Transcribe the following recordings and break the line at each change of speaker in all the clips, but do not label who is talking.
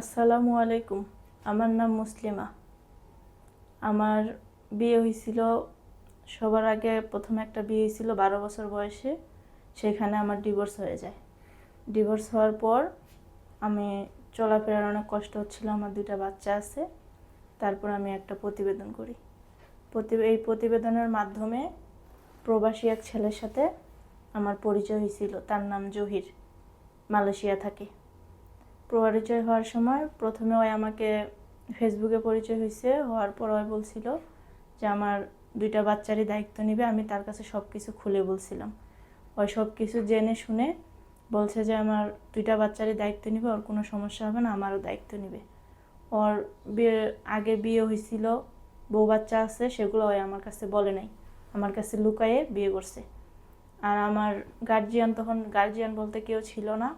আসসালামু আলাইকুম। আমার নাম মুসলিমা। আমার বিয়ে হয়েছিল, সবার আগে প্রথম একটা বিয়ে হয়েছিল বারো বছর বয়সে। সেখানে আমার ডিভোর্স হয়ে যায়। ডিভোর্স হওয়ার পর আমি চলাফেরার অনেক কষ্ট হচ্ছিল, আমার দুইটা বাচ্চা আছে। তারপর আমি একটা প্রতিবেদন করি। এই প্রতিবেদনের মাধ্যমে প্রবাসী এক ছেলের সাথে আমার পরিচয় হয়েছিল। তার নাম জহির। মালয়েশিয়া থাকে। পরিচয় হওয়ার সময় প্রথমে ওই আমাকে ফেসবুকে পরিচয় হয়েছে, হওয়ার পর ওই বলছিল যে আমার দুইটা বাচ্চারই দায়িত্ব নেবে, আমি তার কাছে সব কিছু খুলে বলছিলাম। ওই সব কিছু জেনে শুনে বলছে যে আমার দুইটা বাচ্চারই দায়িত্ব নিবে, ওর কোনো সমস্যা হবে না, আমারও দায়িত্ব নিবে। ওর বিয়ে, আগে বিয়ে হয়েছিল, বউ বাচ্চা আছে, সেগুলো ওই আমার কাছে বলে নাই। আমার কাছে লুকায়ে বিয়ে করছে। আর আমার গার্জিয়ান তখন গার্জিয়ান বলতে কেউ ছিল না,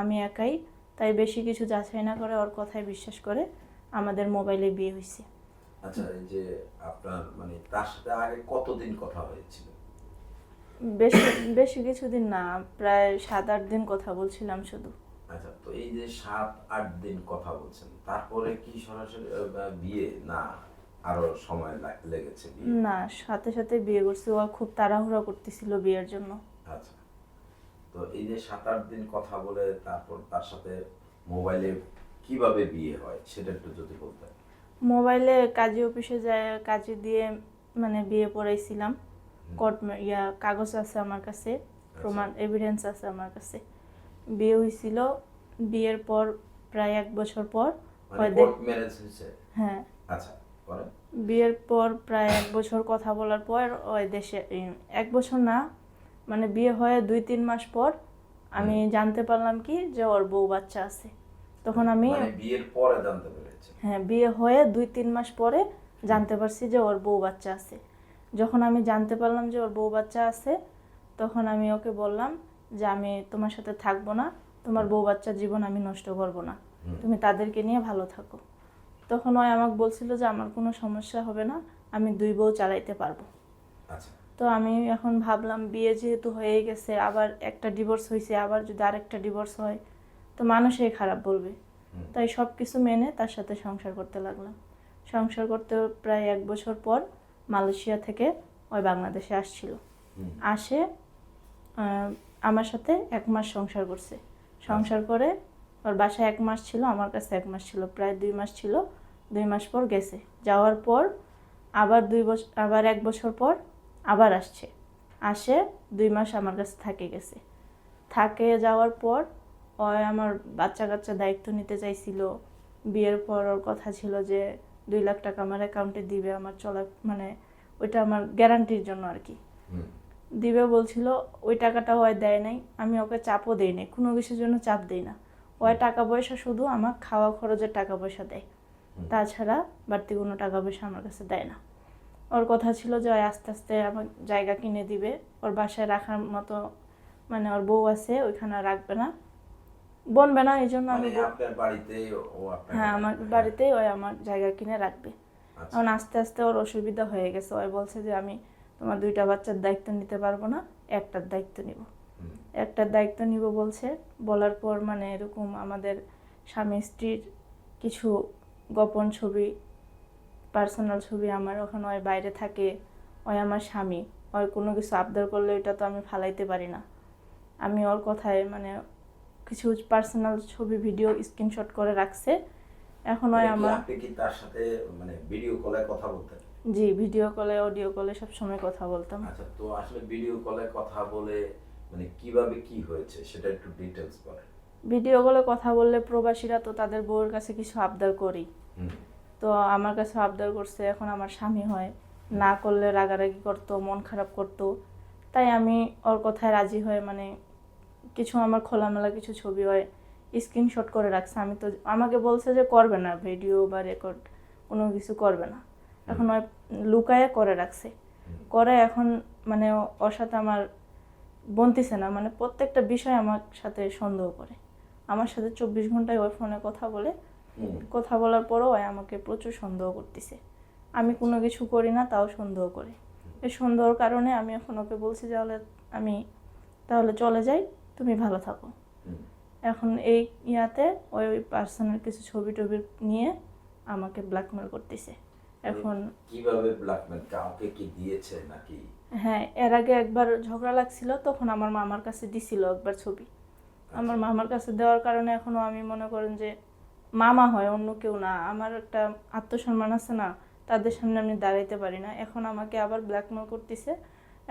আমি একাই তাই বেশি কিছু যাচাই না করে ওর কথায় বিশ্বাস করে আমাদের মোবাইলে বিয়ে হয়েছে।
আচ্ছা এই যে আপনার মানে তার সাথে আগে কতদিন কথা হয়েছিল?
বেশি বেশি কিছুদিন না প্রায় সাত আট দিন কথা বলছিলাম শুধু।
আচ্ছা তো এই যে সাত আট দিন কথা বলছেন তারপরে কি সরাসরি বিয়ে না আরও সময় লেগেছে
না সাথে সাথে বিয়ে করছে। ও খুব তাড়াহুড়া করতেছিল বিয়ের জন্য।
আচ্ছা। তো এই যে সাত আট দিন কথা বলে তারপর তার সাথে মোবাইলে কীভাবে বিয়ে হয় সেটা একটু যদি বলতেন।
মোবাইলে কাজী অফিসে যায় কাজে দিয়ে মানে বিয়ে পড়াইছিলাম। কোর্ট ইয়া কাগজ আছে আমার কাছে প্রমাণ এভিডেন্স আছে আমার কাছে। বিয়ে হয়েছিল বিয়ের পর প্রায় এক বছর পর
মানে
হয় হ্যাঁ।
আচ্ছা পরে?
বিয়ের পর প্রায় এক বছর কথা বলার পর ওই দেশে এক বছর না মানে বিয়ে হয়ে দুই তিন মাস পর আমি জানতে পারলাম কি যে ওর বউ বাচ্চা আছে। তখন আমি
মানে বিয়ের পরে জানতে পেরেছে।
হ্যাঁ বিয়ে হয়ে দুই তিন মাস পরে জানতে পারছি যে ওর বউ বাচ্চা আছে। যখন আমি জানতে পারলাম যে ওর বউ বাচ্চা আছে তখন আমি ওকে বললাম যে আমি তোমার সাথে থাকব না তোমার বউ বাচ্চার জীবন আমি নষ্ট করব না। তুমি তাদেরকে নিয়ে ভালো থাকো। তখন ওই আমাকে বলছিল যে আমার কোনো সমস্যা হবে না আমি দুই বউ চালাইতে পারব।
আচ্ছা।
তো আমি এখন ভাবলাম বিয়ে যেহেতু হয়ে গেছে আবার একটা ডিভোর্স হয়েছে আবার যদি আরেকটা ডিভোর্স হয় তো মানুষই খারাপ বলবে। তাই সব কিছু মেনে তার সাথে সংসার করতে লাগলাম। সংসার করতে প্রায় এক বছর পর মালয়েশিয়া থেকে ওই বাংলাদেশে আসছিল। আসে আমার সাথে এক মাস সংসার করছে। সংসার করে ওর বাসায় এক মাস ছিল আমার কাছে এক মাস ছিল প্রায় দুই মাস ছিল। দুই মাস পর গেছে। যাওয়ার পর আবার দুই বছর আবার এক বছর পর আবার আসছে। আসে দুই মাস আমার কাছে থাকে গেছে। থাকে যাওয়ার পর ও আমার বাচ্চা কাচ্চা দায়িত্ব নিতে চাইছিল। বিয়ের পর ওর কথা ছিল যে দুই লাখ টাকা আমার অ্যাকাউন্টে দিবে আমার চলা মানে ওইটা আমার গ্যারান্টির জন্য আর কি। দিবে বলছিল ওই টাকাটা হয় দেয় নাই আমি ওকে চাপও দেই নাই কোনো কিছুর জন্য চাপ দেই না। ওই টাকা পয়সা শুধু আমার খাওয়া খরচের টাকা পয়সা দেয়। তাছাড়া বাড়তি কোনো টাকা পয়সা আমার কাছে দেয় না। ওর কথা ছিল যে ওই আস্তে আস্তে আমার জায়গা কিনে দিবে। ওর বাসায় রাখার মতো মানে ওর বউ আছে ওইখানে রাখবে না। বনবে না এই জন্য
মানে
আমি হ্যাঁ আমার বাড়িতেই ওই আমার জায়গা কিনে রাখবে।
আচ্ছা।
এখন আস্তে আস্তে ওর অসুবিধা হয়ে গেছে। ওই বলছে যে আমি তোমার দুইটা বাচ্চার দায়িত্ব নিতে পারব না একটার দায়িত্ব নিব। একটার দায়িত্ব নিব বলছে। বলার পর মানে এরকম আমাদের স্বামী স্ত্রীর কিছু গোপন ছবি পার্সোনাল ছবি আমার ওখানে ওই বাইরে থাকে ওই আমার স্বামী। ওই কোনো কিছু আবদার করলে ওইটা তো আমি ফালাইতে পারি না। আমি ওর কথায় মানে কিছু পার্সোনাল ছবি ভিডিও স্ক্রিনশট করে রাখছে। এখন ওই
মানে
আমার
আপনি কি তার সাথে মানে ভিডিও কলে কথা বলতেন?
জি ভিডিও কলে অডিও কলে সব সময় কথা বলতাম।
আচ্ছা তো আসলে ভিডিও কলে কথা বলে মানে কীভাবে কি হয়েছে সেটা একটু ডিটেলস বলেন।
ভিডিও কলে কথা বললে প্রবাসীরা তো তাদের বউয়ের কাছে কিছু আবদার করি। তো আমার কাছে আবদার করছে, এখন আমার স্বামী হয়। না করলে রাগারাগি করতো, মন খারাপ করতো। তাই আমি ওর কথায় রাজি হয়ে মানে কিছু আমার খোলামেলা কিছু ছবি হয় স্ক্রিনশট করে রাখছে। আমি তো আমাকে বলছে যে করবে না ভিডিও বা রেকর্ড কোনো কিছু করবে না। এখন ওই লুকায়ে করে রাখছে। করে এখন মানে ওর সাথে আমার বনতিছে না মানে প্রত্যেকটা বিষয় আমার সাথে সন্দেহ করে। আমার সাথে চব্বিশ ঘন্টায় ওই ফোনে কথা বলে। কথা বলার পরও আমাকে প্রচুর সন্দেহ করতেছে। আমি কোনো কিছু করি না তাও সন্দেহ করে। এই সন্দেহর কারণে আমি এখন ওকে বলছি তাহলে আমি তাহলে চলে যাই তুমি ভালো থাকো। এখন এই ইয়াতে ওই পার্সোনাল কিছু ছবি টবি নিয়ে আমাকে ব্ল্যাকমেল করতেছে। এখন
কীভাবে ব্ল্যাকমেল কাউকে কি দিয়েছে নাকি?
হ্যাঁ এর আগে একবার ঝগড়া লাগছিল তখন আমার মামার কাছে দিছিল একবার ছবি। আমার মামার কাছে দেওয়ার কারণে এখনও আমি মনে করেন যে মামা হয় অন্য কেউ না। আমার একটা আত্মসম্মান আছে না তাদের সামনে আমি দাঁড়াইতে পারি না। এখন আমাকে আবার ব্ল্যাকমেল করতেছে।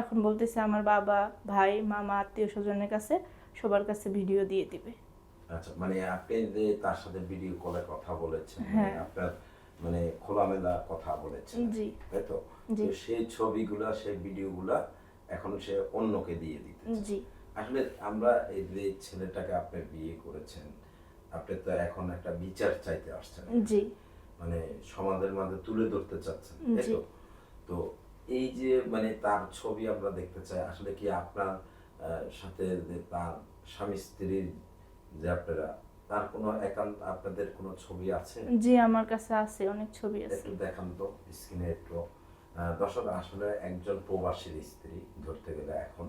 এখন বলতেছে আমার বাবা ভাই মামা আত্মীয় স্বজনের কাছে সবার কাছে ভিডিও দিয়ে দিবে।
আচ্ছা মানে আপনি যে তার সাথে ভিডিও কলে কথা বলেছেন মানে
হ্যাঁ।
আপনার মানে খোলামেলা কথা বলেছেন।
জি।
তাই তো? সেই ছবিগুলা সেই ভিডিওগুলা এখন সে অন্যকে দিয়ে দিতে
জি।
আসলে আমরা এই যে ছেলেটাকে আপনি বিয়ে করেছেন আপনি তো এখন একটা বিচার চাইতে আসছেন।
জি।
মানে সমাজের মাঝে তুলে ধরতে চাচ্ছেন তাই তো? তো এই যে মানে তার ছবি আমরা দেখতে চাই আসলে কি আপনার সাথে যে তার স্বামী স্ত্রীর যে আপনারা তার কোনো একান্ত আপনাদের কোনো ছবি আছে?
জি আমার কাছে আছে অনেক ছবি আছে।
একটু দেখান তো স্ক্রিনে একটু। দর্শক আসলে একজন প্রবাসীর স্ত্রী ধরতে গেলে এখন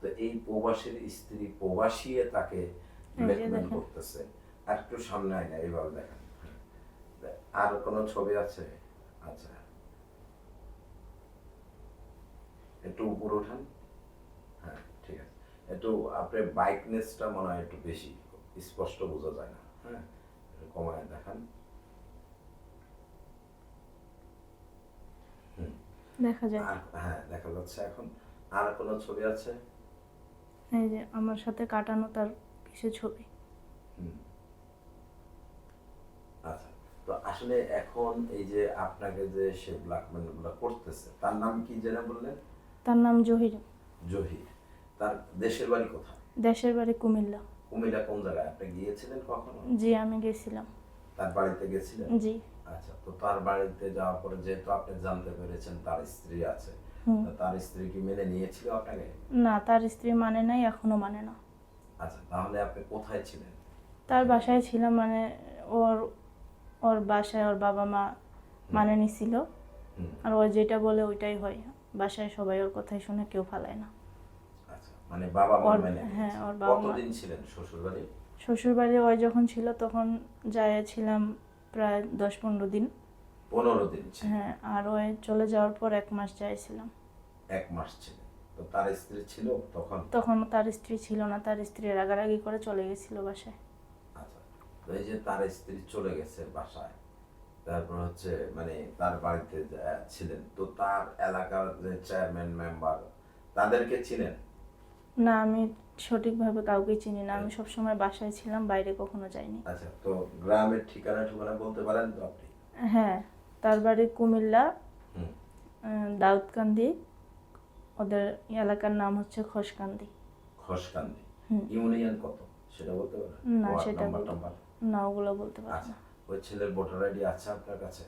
তো এই প্রবাসীর স্ত্রী প্রবাসীয়ে তাকে ব্ল্যাকমেল করতেছে। আর একটু সামনে আয় না এইভাবে দেখেন। হ্যাঁ। আর কোনো ছবি আছে? আচ্ছা। একটু উপরে ওঠান হ্যাঁ ঠিক আছে। একটু আপনার বাইকনেসটা মনে হয় একটু বেশি স্পষ্ট বোঝা যায় না। হ্যাঁ কমায় দেখান।
দেখা যায়
হ্যাঁ দেখা যাচ্ছে এখন। আর কোনো ছবি আছে?
এই যে আমার সাথে কাটানো তার কিছু ছবি।
হুম। আচ্ছা তো আসলে এখন এই যে আপনাকে যে সে ব্ল্যাকমেলগুলো করতেছে তার নাম কি জেনে বললেন?
তার নাম জহির।
জহির। তার দেশের বাড়ি কোথায়?
দেশের বাড়ি কুমিল্লা।
কুমিল্লা কোন জায়গায়? আপনি গিয়েছিলেন কখনো?
জি আমি গেছিলাম।
তার বাড়িতে গেছিলেন?
জি।
আচ্ছা তো তার বাড়িতে যাওয়ার পরে যেহেতু আপনি জানতে পেরেছেন তার স্ত্রী আছে তার স্ত্রী কি মেনে নিয়েছিল আপনাকে?
না তার স্ত্রী মানে নাই এখনও মানে না।
আচ্ছা তাহলে আপনি কোথায় ছিলেন?
তার বাসায় ছিলাম মানে ওর ওর বাসায় ওর বাবা মা মানে নিছিল। আর ও যেটা বলে ওইটাই হয়। বাসায় সবাই ওর কথাই শুনে কেউ ফালায় না।
আচ্ছা মানে বাবা মা
ওর- হ্যাঁ, ওর বাবা
কতদিন ছিলেন শ্বশুর বাড়ি
শ্বশুর বাড়ি ওই যখন ছিল তখন যায় ছিলাম প্রায় দশ পনেরো দিন।
পনেরো দিন
হ্যাঁ আর ওই চলে যাওয়ার পর এক মাস যাইছিলাম।
এক মাস ছিলেন। তো তার স্ত্রী ছিল তখন?
তখন তার স্ত্রী ছিল না তার স্ত্রী রাগারাগি করে চলে গেছিল বাসায়।
তো এই যে তার স্ত্রী চলে গেছে বাসায় তারপর হচ্ছে মানে তার বাড়িতে ছিলেন। তো তার এলাকার যে চেয়ারম্যান মেম্বার তাদেরকে ছিলেন
না আমি সঠিকভাবে কাউকে চিনি না। আমি সবসময় বাসায় ছিলাম বাইরে কখনো যাইনি।
আচ্ছা তো গ্রামের ঠিকানা ঠিকানা বলতে পারেন তো আপনি?
হ্যাঁ তার বাড়ি কুমিল্লা দাউদকান্দি। ওদের এলাকার নাম হচ্ছে খসকান্দি
খসকান্দি। ইউনিয়ন কত? সেটা বলতে পারেন?
না, সেটা
নাম্বার?
না ওগুলো বলতে পারব।
আচ্ছা
না
ওই ছেলের ভোটার আইডি আছে আপনার কাছে?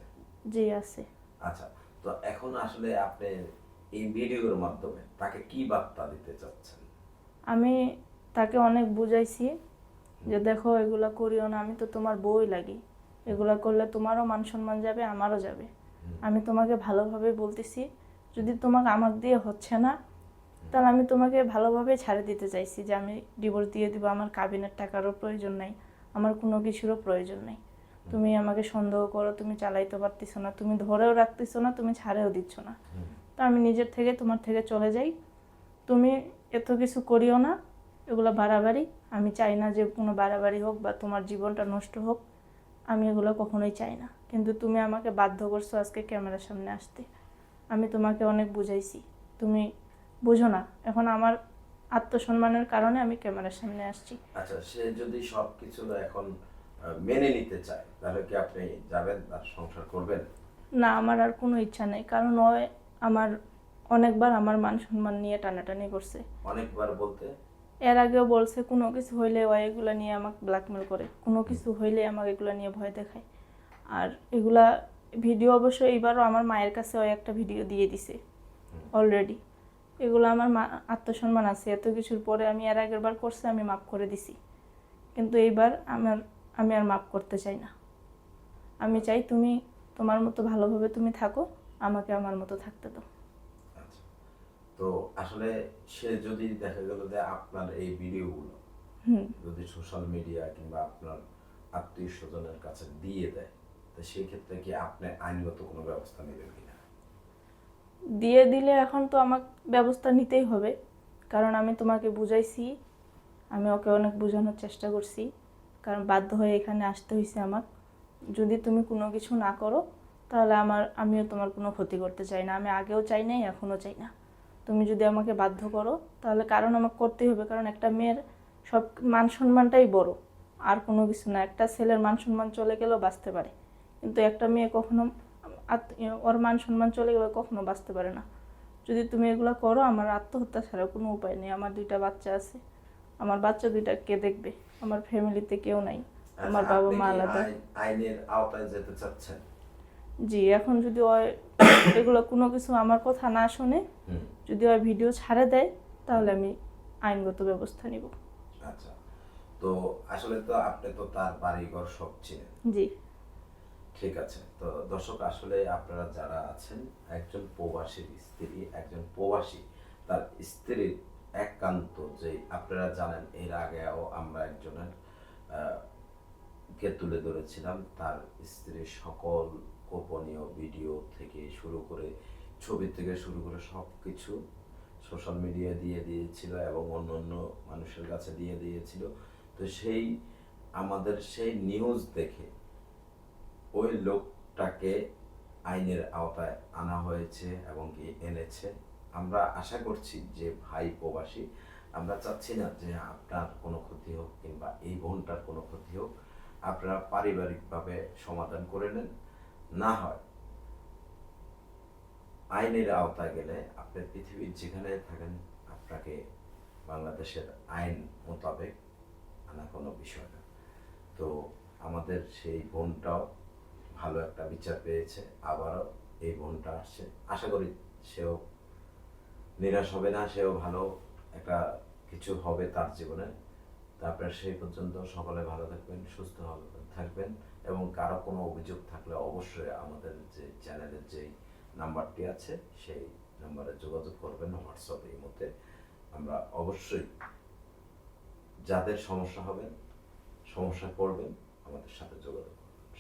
জি আছে।
আচ্ছা তো এখন আসলে আপনি এই ভিডিওর মাধ্যমে তাকে কি বার্তা দিতে চাচ্ছেন?
আমি তাকে অনেক বুঝাইছি যে দেখো এগুলা করিও না আমি তো তোমার বই লাগি। এগুলা করলে তোমারও মান সম্মান যাবে আমারও যাবে। আমি তোমাকে ভালোভাবে বলতেছি যদি তোমাকে আমাক দিয়ে হচ্ছে না তাহলে আমি তোমাকে ভালোভাবে ছাড়ে দিতে চাইছি যে আমি ডিভোর্স দিয়ে দিব আমার কাবিনের টাকারও প্রয়োজন নাই। আমার কোনো কিছুরও প্রয়োজন নেই। তুমি আমাকে সন্দেহ করো, তুমি চালাইতে পারতেছো না, তুমি ধরেও রাখতেছো না, তুমি ছাড়েও দিচ্ছ না। তো আমি নিজের থেকে, তোমার থেকে চলে যাই। তুমি এত কিছু করিও না, এগুলো বাড়াবাড়ি। আমি চাই না যে কোনো বাড়াবাড়ি হোক বা তোমার জীবনটা নষ্ট হোক, আমি এগুলো কখনোই চাই না। কিন্তু তুমি আমাকে বাধ্য করছ আজকে ক্যামেরার সামনে আসতে। আমি তোমাকে অনেক বুঝাইছি। তুমি বুঝো না, এখন আমার আত্মসম্মানের কারণে আমি ক্যামেরার সামনে আসছি।
আচ্ছা সে যদি সবকিছু এখন মেনে নিতে চায় তাহলে কি আপনি যাবেন তার সংসার করবেন?
না আমার আর কোনো ইচ্ছা নেই কারণ ও আমার অনেকবার আমার মান সম্মান নিয়ে টানাটানি করছে।
অনেকবার বলতে?
এর আগেও বলছে কোনো কিছু হইলে ও এগুলো নিয়ে আমাকে ব্ল্যাকমেল করে কোনো কিছু হইলে আমাকে এগুলো নিয়ে ভয় দেখায়। আর এগুলা ভিডিও অবশ্য এইবারও আমার মায়ের কাছে ওই একটা ভিডিও দিয়ে দিছে অলরেডি এগুলো আমার আত্মসম্মান আছে। এত কিছুর পরে আমি এর আগের বার করছে আমি মাফ করে দিছি। কিন্তু এইবার আমার আমি আর মাফ করতে চাই না। আমি চাই তুমি তোমার মতো ভালোভাবে তুমি থাকো আমাকে আমার মতো থাকতে দাও।
আচ্ছা। তো আসলে সে যদি দেখা গেল যে আপনার এই ভিডিওগুলো
হুম।
যদি সোশ্যাল মিডিয়া কিংবা আপনার আত্মীয় স্বজনের কাছে দিয়ে দেয় তো সেই ক্ষেত্রে কি আপনি আইনগত কোনো ব্যবস্থা নেবেন কিনা
দিয়ে দিলে এখন তো আমাকে ব্যবস্থা নিতেই হবে। কারণ আমি তোমাকে বুঝাইছি, আমি ওকে অনেক বোঝানোর চেষ্টা করছি। কারণ বাধ্য হয়ে এখানে আসতে হয়েছে আমার যদি তুমি কোনো কিছু না করো, তাহলে আমার, আমিও তোমার কোনো ক্ষতি করতে চাই না। আমি আগেও চাই নাই এখনও চাই না। তুমি যদি আমাকে বাধ্য করো, তাহলে কারণ আমাকে করতেই হবে। কারণ একটা মেয়ের সব মান সম্মানটাই বড়। আর কোনো কিছু না। একটা ছেলের মান সম্মান চলে গেলেও বাঁচতে পারে। কিন্তু একটা মেয়ে কখনো ওর মান সম্মান চলে গেলে কখনো বাঁচতে পারে না। যদি তুমি এগুলো করো আমার আত্মহত্যা ছাড়া কোনো উপায় নেই। আমার দুইটা বাচ্চা আছে। আমার বাচ্চা দুইটা কে দেখবে? আমার ফ্যামিলিতে কেউ নাই। আমার
আচ্ছা,
বাবা মা আলাদা।
আইনের আওতায় যেতে চাচ্ছেন?
জি এখন যদি ওই এগুলো কোনো কিছু আমার কথা না শুনে যদি ওই ভিডিও ছাড়ে দেয় তাহলে আমি আইনগত ব্যবস্থা নিব।
আচ্ছা। তো আসলে তো আপনি তো তার বাড়িঘর সব চিনেন।
জি।
ঠিক আছে, তো দর্শক, আসলে আপনারা যারা আছেন, একজন প্রবাসীর স্ত্রী, একজন প্রবাসী, তার স্ত্রীর একান্ত যে আপনারা জানেন, এর আগেও আমরা একজনের কে তুলে ধরেছিলাম, তার স্ত্রীর সকল গোপনীয় ভিডিও থেকে শুরু করে, ছবি থেকে শুরু করে সব কিছু সোশ্যাল মিডিয়া দিয়ে দিয়েছিল এবং অন্য অন্য মানুষের কাছে দিয়ে দিয়েছিল। তো সেই, আমাদের সেই নিউজ দেখে ওই লোকটাকে আইনের আওতায় আনা হয়েছে এবং কি এনেছে। আমরা আশা করছি যে ভাই প্রবাসী, আমরা চাচ্ছি না যে আপনার কোনো ক্ষতি হোক কিংবা এই বোনটার কোনো ক্ষতি হোক। আপনারা পারিবারিকভাবে সমাধান করে নেন। না হয় আইনের আওতায় গেলে আপনি পৃথিবীর যেখানে থাকেন, আপনাকে বাংলাদেশের আইন মোতাবেক আনা কোনো বিষয় না। তো আমাদের সেই বোনটাও ভালো একটা বিচার পেয়েছে, আবারও এই বোনটা আসছে। আশা করি সেও নিরাশ হবে না, সেও ভালো একটা কিছু হবে তার জীবনে। তারপরে সেই পর্যন্ত সকলে ভালো থাকবেন, সুস্থ থাকবেন এবং কারও কোনো অভিযোগ থাকলে অবশ্যই আমাদের যে চ্যানেলের যেই নাম্বারটি আছে, সেই নাম্বারে যোগাযোগ করবেন হোয়াটসঅ্যাপে এই মধ্যে আমরা অবশ্যই যাদের সমস্যা হবে, সমস্যা পড়বেন আমাদের সাথে যোগাযোগ করবেন।